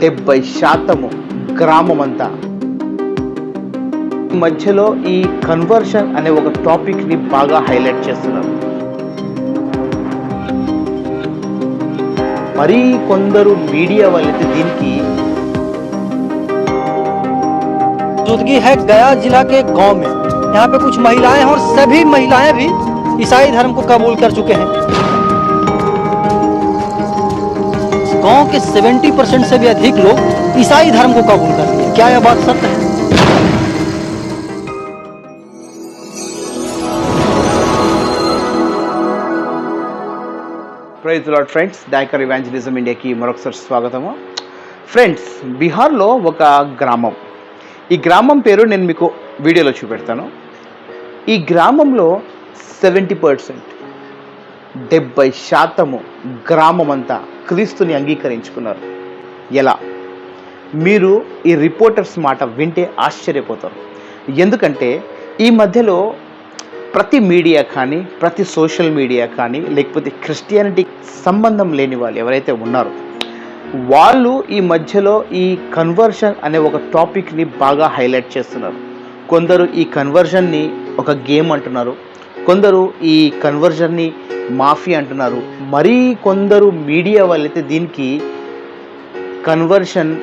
డెబ్బై శాతము గ్రామం అంతా ఈ మధ్యలో ఈ కన్వర్షన్ అనే ఒక టాపిక్ ని బాగా హైలైట్ చేస్తున్నారు మరీ కొందరు మీడియా వాళ్ళైతే దీనికి मौजूदगी है गया जिला के गांव में यहाँ पे कुछ महिलाएं हैं और सभी महिलाएं भी ईसाई धर्म को कबूल कर चुके हैं गांव के 70 परसेंट से भी अधिक लोग ईसाई धर्म को कबूल कर लिए क्या यह बात सत्य है ప్రైజ్ లాడ్ ఫ్రెండ్స్ డైకర్ ఇవాంజలిజం ఇండియాకి మరొకసారి స్వాగతము ఫ్రెండ్స్ బీహార్లో ఒక గ్రామం ఈ గ్రామం పేరు నేను మీకు వీడియోలో చూపెడతాను ఈ గ్రామంలో సెవెంటీ పర్సెంట్ డెబ్బై శాతము గ్రామం అంతా క్రీస్తుని అంగీకరించుకున్నారు. ఎలా? మీరు ఈ రిపోర్టర్స్ మాట వింటే ఆశ్చర్యపోతారు. ఎందుకంటే ఈ మధ్యలో ప్రతి మీడియా కానీ ప్రతి సోషల్ మీడియా కానీ లేకపోతే క్రిస్టియానిటీ సంబంధం లేని వాళ్ళు ఎవరైతే ఉన్నారో వాళ్ళు ఈ మధ్యలో ఈ కన్వర్షన్ అనే ఒక టాపిక్ని బాగా హైలైట్ చేస్తున్నారు. కొందరు ఈ కన్వర్షన్ని ఒక గేమ్ అంటున్నారు. కొందరు ఈ కన్వర్జన్ని మాఫీ అంటున్నారు. మరీ కొందరు మీడియా వాళ్ళైతే దీనికి కన్వర్షన్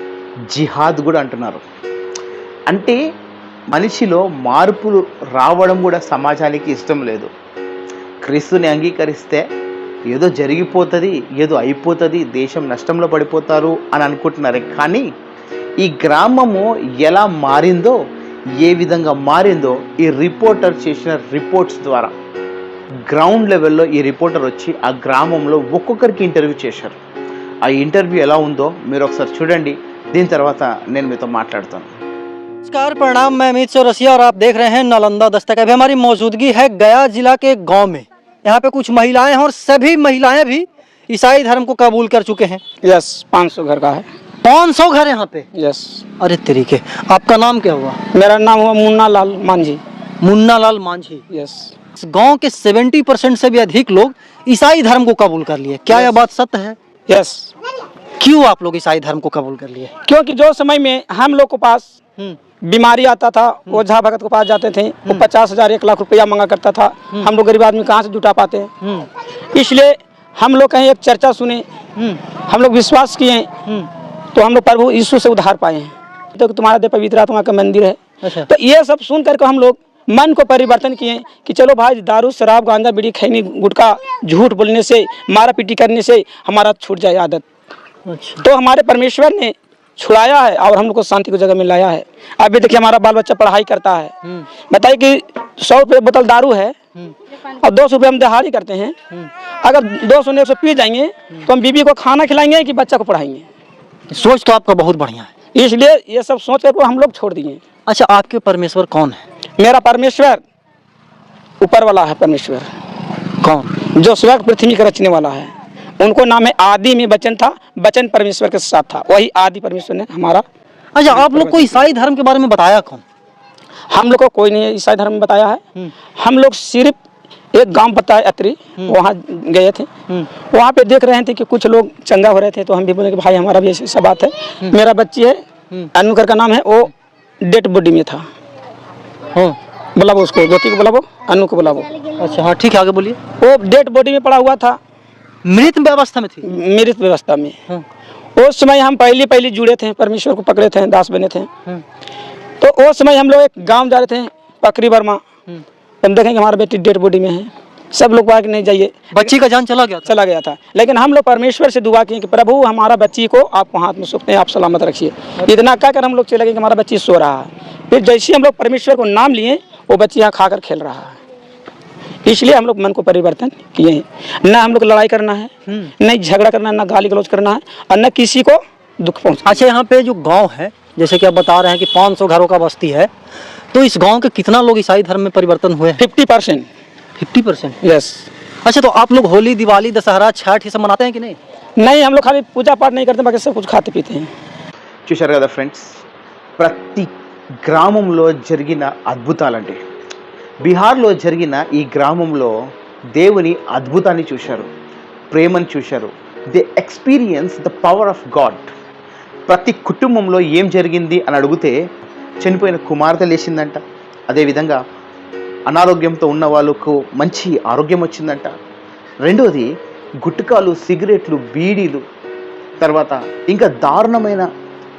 జిహాద్ కూడా అంటున్నారు. అంటే మనిషిలో మార్పులు రావడం కూడా సమాజానికి ఇష్టం లేదు. క్రీస్తుని అంగీకరిస్తే ఏదో జరిగిపోతుంది ఏదో అయిపోతుంది దేశం నష్టంలో పడిపోతారు అని అనుకుంటున్నారు. కానీ ఈ గ్రామము ఎలా మారిందో ఏ విధంగా మారిందో ఈ రిపోర్టర్ చేసిన రిపోర్ట్స్ ద్వారా గ్రౌండ్ లెవెల్లో ఈ రిపోర్టర్ వచ్చి ఆ గ్రామంలో ఒక్కొక్కరికి ఇంటర్వ్యూ చేశారు ఆ ఇంటర్వ్యూ ఎలా ఉందో మీరు ఒకసారి చూడండి దీని తర్వాత నేను మీతో మాట్లాడతాను नमस्कार प्रणाम मैं अमित चौरसिया और आप देख रहे हैं नालंदा दस्तक अभी हमारी मौजूदगी है गया जिला के गांव में यहाँ पे कुछ महिलाएं हैं और सभी महिलाएं भी ईसाई धर्म को कबूल कर चुके हैं यस पाँच सौ घर का है पाँच सौ घर यहाँ पे। यस अरे तरीके आपका नाम क्या हुआ? मेरा नाम हुआ मुन्ना लाल मांझी। मुन्ना लाल मांझी। यस गाँव के 70 परसेंट से भी अधिक लोग ईसाई धर्म को कबूल कर लिए। क्या यह बात सत्य है? यस क्यों आप लोग ईसाई धर्म को कबूल कर लिए? क्योंकि जो समय में हम लोग के पास हम्म, बीमारी आता था ओझा भगत के पास जाते थे वो पचास हज़ार एक लाख रुपया मंगा करता था। हम लोग गरीब आदमी कहाँ से जुटा पाते? हैं हम्म, इसलिए हम लोग कहीं एक चर्चा सुने। हम्म, हम लोग विश्वास किए। हम्म। तो हम लोग प्रभु यीशु से उधार पाए हैं। तो तुम्हारा देव पवित्र आत्मा का मंदिर है। अच्छा। तो ये सब सुन करके हम लोग मन को परिवर्तन किए कि चलो भाई दारू शराब गांजा बीड़ी खैनी गुटखा झूठ बोलने से मारा पीटी करने से हमारा छूट जाए आदत। अच्छा। तो हमारे परमेश्वर ने छुड़ाया है और हम लोग को शांति की जगह में लाया है। अभी देखिए हमारा बाल बच्चा पढ़ाई करता है। हम्म, बताइए कि सौ रुपये बोतल दारू है हम्म, और दो सौ रुपये हम दिहाड़ी करते हैं। हम्म। अगर दो सौ एक सौ पी जाएँगे तो हम बीबी को खाना खिलाएँगे कि बच्चा को पढ़ाएँगे? सोच तो आपका बहुत बढ़िया है। इसलिए ये सब सोच कर हम लोग छोड़ दिए। अच्छा आपके परमेश्वर कौन है? मेरा परमेश्वर ऊपर वाला है परमेश्वर। कौन? जो स्वर्ग पृथ्वी का रचने वाला है। उनको नाम है आदि में वचन था वचन परमेश्वर के साथ था। वही आदि परमेश्वर ने हमारा अच्छा आप लोग को ईसाई धर्म के बारे में बताया कौन? हम लोग को कोई नहीं ईसाई धर्म बताया है। हम्म। हम लोग सिर्फ़ एक गाँव पता है अत्री वहाँ गए थे। हम्म। वहाँ पे देख रहे थे कि कुछ लोग चंगा हो रहे थे तो हम भी बोले कि भाई हमारा भी ऐसी बात है। मेरा बच्ची है हम्म। अनुकर का नाम है वो डेड बॉडी में था। हाँ बुलावो उसको ज्योति को बुलावो अनु को बुलावो अच्छा हाँ ठीक है आगे बोलिए। वो डेड बॉडी में पड़ा हुआ था। मृत व्यवस्था में थी? मृत व्यवस्था में। हाँ। उस समय हम पहले पहले जुड़े थे परमेश्वर को पकड़े थे दास बने थे। हम्म, तो उस समय हम लोग एक गाँव जा रहे थे पकरी वर्मा। हम्म। हम देखें कि हमारा बेटी डेड बॉडी में है। सब लोग कहा कि नहीं जाइए। बच्ची का जान चला गया चला गया था। लेकिन हम लोग परमेश्वर से दुआ किए कि प्रभु हमारा बच्ची को आपको हाथ में सुखते हैं आप सलामत रखिए। इतना कहकर हम लोग चले गए कि हमारा बच्ची सो रहा है। फिर जैसे हम लोग परमेश्वर को नाम लिए वो बच्ची यहाँ खाकर खेल रहा है। इसलिए हम लोग मन को परिवर्तन किए हैं। न हम लोग लड़ाई करना है हम्म। नहीं झगड़ा करना है न गाली गलौज करना है और न किसी को दुख पहुँचा अच्छा यहाँ पे जो गाँव है जैसे कि आप बता रहे हैं कि 500 घरों का बस्ती है तो इस गांव के कितना लोग ईसाई धर्म में परिवर्तन हुए हैं fifty percent fifty percent yes अच्छा तो आप लोग होली दिवाली दशहरा छठ ये सब मनाते हैं कि नहीं नहीं हम लोग खाली पूजा पाठ नहीं करते बाकी सब कुछ खाते पीते हैं చూశారు కదా ఫ్రెండ్స్ ప్రతి గ్రామంలో జరిగిన అద్భుతాలండి బీహార్లో జరిగిన ఈ గ్రామంలో దేవుని అద్భుతాన్ని చూశారు ప్రేమను చూశారు they experience the power of God ప్రతి కుటుంబంలో ఏం జరిగింది అని అడిగితే చనిపోయిన కుమార్తె లేచిందంట. అదేవిధంగా అనారోగ్యంతో ఉన్న వాళ్ళకు మంచి ఆరోగ్యం వచ్చిందంట. రెండోది గుట్కాలు సిగరెట్లు బీడీలు. తర్వాత ఇంకా దారుణమైన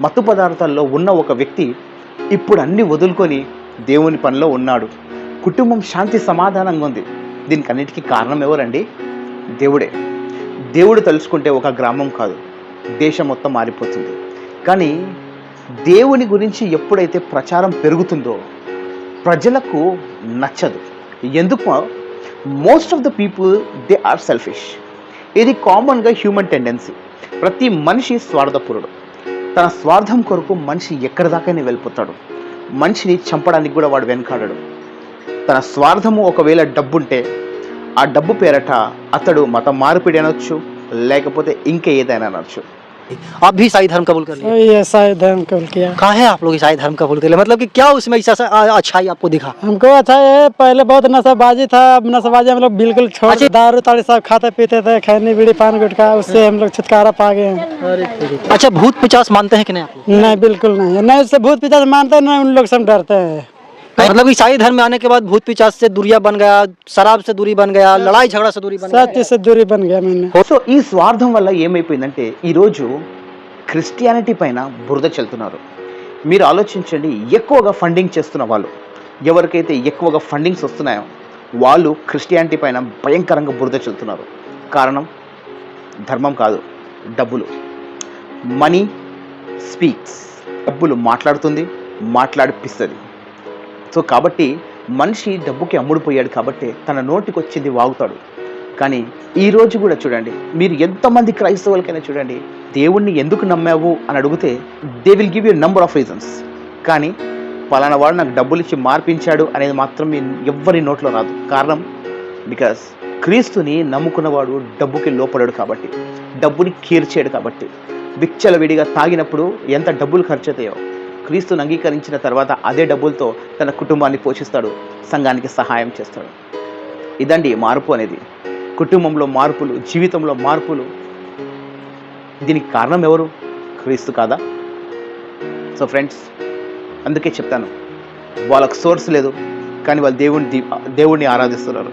మత్తు పదార్థాల్లో ఉన్న ఒక వ్యక్తి ఇప్పుడు అన్ని వదులుకొని దేవుని పనిలో ఉన్నాడు. కుటుంబం శాంతి సమాధానంగా ఉంది. దీనికి అన్నిటికీ కారణం ఎవరండి? దేవుడే. దేవుడు తలుచుకుంటే ఒక గ్రామం కాదు. దేశం మొత్తం మారిపోతుంది. కానీ దేవుని గురించి ఎప్పుడైతే ప్రచారం పెరుగుతుందో ప్రజలకు నచ్చదు. ఎందుకు? Most of the people they are selfish ఇది కామన్గా హ్యూమన్ టెండెన్సీ ప్రతి మనిషి స్వార్థపరుడు. తన స్వార్థం కొరకు మనిషి ఎక్కడి దాకానే వెళ్ళిపోతాడు. మనిషిని చంపడానికి కూడా వాడు వెనకాడడు. తన స్వార్థము ఒకవేళ డబ్బుంటే ఆ డబ్బు పేరట అతడు మతం మార్పిడి అనొచ్చు లేకపోతే ఇంకా ఏదైనా అనొచ్చు. आप भी ईसाई धर्म कबूल कर लिया ही धर्म कबूल किया। कहा है आप लोग ईसाई धर्म कबूल कर लिया मतलब कि क्या उसमें ऐसा सा- आ- अच्छाई आपको दिखा? हमको अच्छा है पहले बहुत नशाबाजी था अब नशाबाजी हम लोग बिल्कुल छोड़ अच्छा। दारू ताड़ी सब खाते पीते थे खैनी बीड़ी पान गुटखा उससे हम लोग छुटकारा पा गए हैं। अच्छा भूत पिचास मानते हैं कि नहीं आप नहीं बिल्कुल नहीं नहीं उससे भूत पिता मानते हैं नहीं उन लोग से हम डरते हैं। मतलब ईसाई धर्म में आने के बाद भूत पिचास से दूरिया बन गया शराब से दूरी बन गया लड़ाई झगड़ा से दूरी बन गया सब चीज से दूरी बन गया मैंने సో ఈ స్వార్థం వల్ల ఏమైపోయిందంటే ఈరోజు క్రిస్టియానిటీ పైన బురద చెల్తున్నారు మీరు ఆలోచించండి ఎక్కువగా ఫండింగ్ చేస్తున్న వాళ్ళు ఎవరికైతే ఎక్కువగా ఫండింగ్స్ వస్తున్నాయో వాళ్ళు క్రిస్టియానిటీ పైన భయంకరంగా బురద చెల్తున్నారు కారణం ధర్మం కాదు డబ్బులు మనీ స్పీక్స్ డబ్బులు మాట్లాడుతుంది మాట్లాడిపిస్తుంది సో కాబట్టి మనిషి డబ్బుకి అమ్ముడుపోయాడు కాబట్టి తన నోటికి వచ్చింది వాగుతాడు. కానీ ఈ రోజు కూడా చూడండి మీరు ఎంతమంది క్రైస్తవులకైనా చూడండి దేవుణ్ణి ఎందుకు నమ్మావు అని అడిగితే they will give you number of reasons కానీ పలానా వాడు నాకు డబ్బులు ఇచ్చి మార్పించాడు అనేది మాత్రం మీ ఎవ్వరి నోట్లో రాదు. కారణం బికాస్ క్రీస్తుని నమ్ముకున్నవాడు డబ్బుకి లోపడాడు కాబట్టి డబ్బుని కీర్చాడు కాబట్టి విచ్చలవిడిగా తాగినప్పుడు ఎంత డబ్బులు ఖర్చు అవుతాయో క్రీస్తుని అంగీకరించిన తర్వాత అదే డబ్బులతో తన కుటుంబాన్ని పోషిస్తాడు సంఘానికి సహాయం చేస్తాడు. ఇదండి మార్పు అనేది. కుటుంబంలో మార్పులు జీవితంలో మార్పులు. దీనికి కారణం ఎవరు? క్రీస్తు కాదా? సో ఫ్రెండ్స్ అందుకే చెప్తాను. వాళ్ళకు సోర్స్ లేదు కానీ వాళ్ళు దేవుని దేవుడిని ఆరాధిస్తున్నారు.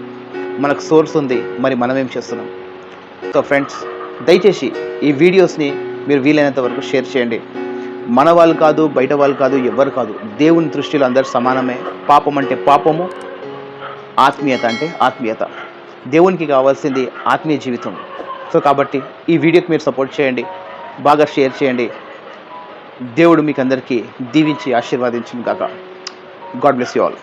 మనకు సోర్స్ ఉంది మరి మనం ఏం చేస్తున్నాం? సో ఫ్రెండ్స్ దయచేసి ఈ వీడియోస్ని మీరు వీలైనంత వరకు షేర్ చేయండి. మన వాళ్ళు కాదు బయట వాళ్ళు కాదు ఎవరు కాదు. దేవుని దృష్టిలో అందరు సమానమే. పాపం అంటే పాపము ఆత్మీయత అంటే ఆత్మీయత. దేవునికి కావాల్సింది ఆత్మీయ జీవితం. సో కాబట్టి ఈ వీడియోకి మీరు సపోర్ట్ చేయండి బాగా షేర్ చేయండి. దేవుడు మీకు అందరికీ దీవించి ఆశీర్వాదించిన కాక గాడ్ బ్లెస్ యూ ఆల్